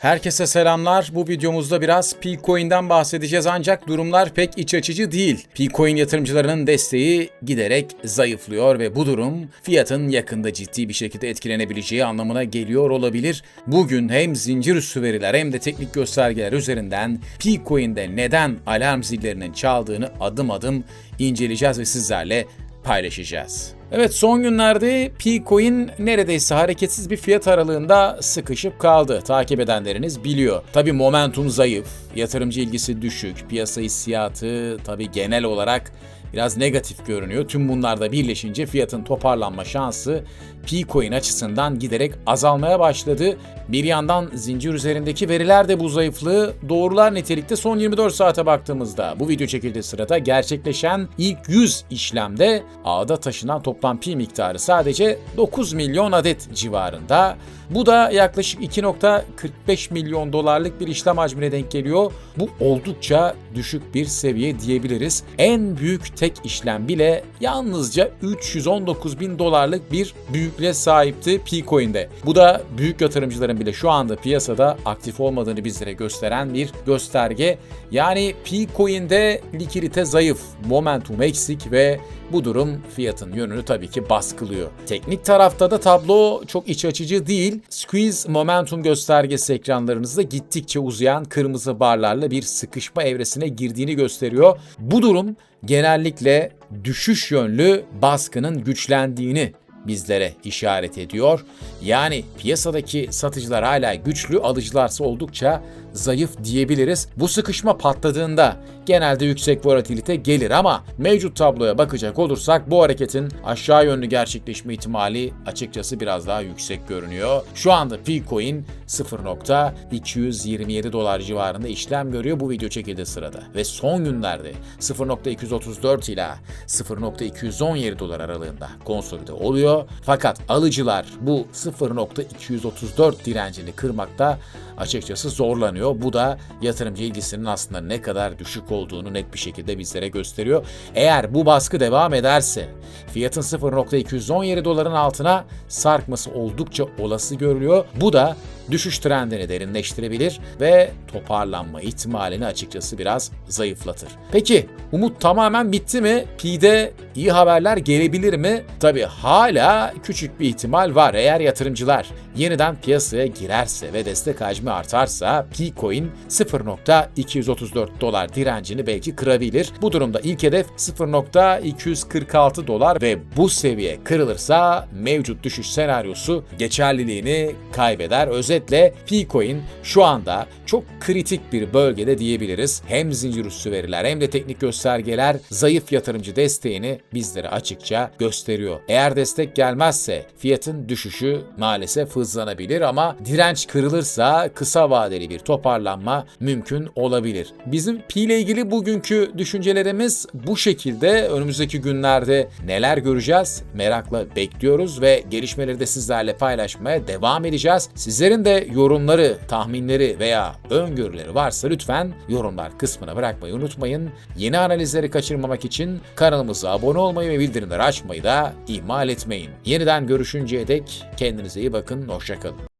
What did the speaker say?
Herkese selamlar. Bu videomuzda biraz P-Coin'den bahsedeceğiz ancak durumlar pek iç açıcı değil. P-Coin yatırımcılarının desteği giderek zayıflıyor ve bu durum fiyatın yakında ciddi bir şekilde etkilenebileceği anlamına geliyor olabilir. Bugün hem zincir üstü veriler hem de teknik göstergeler üzerinden P-Coin'de neden alarm zillerinin çaldığını adım adım inceleyeceğiz ve sizlerle paylaşacağız. Evet son günlerde P-Coin neredeyse hareketsiz bir fiyat aralığında sıkışıp kaldı. Takip edenleriniz biliyor. Tabi momentum zayıf, yatırımcı ilgisi düşük, piyasa hissiyatı tabi genel olarak biraz negatif görünüyor. Tüm bunlar da birleşince fiyatın toparlanma şansı P-Coin açısından giderek azalmaya başladı. Bir yandan zincir üzerindeki veriler de bu zayıflığı doğrular nitelikte son 24 saate baktığımızda bu video çekildiği sırada gerçekleşen ilk 100 işlemde ağda taşınan toplam pi miktarı sadece 9 milyon adet civarında. Bu da yaklaşık 2.45 milyon dolarlık bir işlem hacmine denk geliyor. Bu oldukça düşük bir seviye diyebiliriz. En büyük tek işlem bile yalnızca 319 bin dolarlık bir büyüklüğe sahipti P-Coin'de. Bu da büyük yatırımcıların bile şu anda piyasada aktif olmadığını bizlere gösteren bir gösterge. Yani P-Coin'de likidite zayıf, momentum eksik ve bu durum fiyatın yönünü tabii ki baskılıyor. Teknik tarafta da tablo çok iç açıcı değil. Squeeze momentum göstergesi ekranlarınızda gittikçe uzayan kırmızı barlarla bir sıkışma evresine girdiğini gösteriyor. Bu durum genellikle düşüş yönlü baskının güçlendiğini bizlere işaret ediyor. Yani piyasadaki satıcılar hala güçlü, alıcılarsa oldukça zayıf diyebiliriz. Bu sıkışma patladığında genelde yüksek volatilite gelir ama mevcut tabloya bakacak olursak bu hareketin aşağı yönlü gerçekleşme ihtimali açıkçası biraz daha yüksek görünüyor. Şu anda P-Coin 0.227 dolar civarında işlem görüyor bu video çekildiği sırada ve son günlerde 0.234 ila 0.217 dolar aralığında konsolide oluyor. Fakat alıcılar bu 0.234 direncini kırmakta açıkçası zorlanıyor. Bu da yatırımcı ilgisinin aslında ne kadar düşük olduğunu net bir şekilde bizlere gösteriyor. Eğer bu baskı devam ederse fiyatın 0.217 doların altına sarkması oldukça olası görülüyor. Bu da düşüş trendini derinleştirebilir ve toparlanma ihtimalini açıkçası biraz zayıflatır. Peki umut tamamen bitti mi? P'de iyi haberler gelebilir mi? Tabi hala küçük bir ihtimal var. Eğer yatırımcılar yeniden piyasaya girerse ve destek hacmi artarsa P-Coin 0.234 dolar direncini belki kırabilir. Bu durumda ilk hedef 0.246 dolar ve bu seviye kırılırsa mevcut düşüş senaryosu geçerliliğini kaybeder. Özetle P-Coin şu anda çok kritik bir bölgede diyebiliriz. Hem zincir üstü veriler hem de teknik göstergeler zayıf yatırımcı desteğini bizlere açıkça gösteriyor. Eğer destek gelmezse fiyatın düşüşü maalesef hızlanabilir ama direnç kırılırsa kısa vadeli bir toparlanma mümkün olabilir. Bizim P ile ilgili bugünkü düşüncelerimiz bu şekilde. Önümüzdeki günlerde neler göreceğiz merakla bekliyoruz ve gelişmeleri de sizlerle paylaşmaya devam edeceğiz. Sizlerin de yorumları, tahminleri veya öngörüleri varsa lütfen yorumlar kısmına bırakmayı unutmayın. Yeni analizleri kaçırmamak için kanalımıza abone olmayı ve bildirimleri açmayı da ihmal etmeyin. Yeniden görüşünceye dek kendinize iyi bakın, hoşçakalın.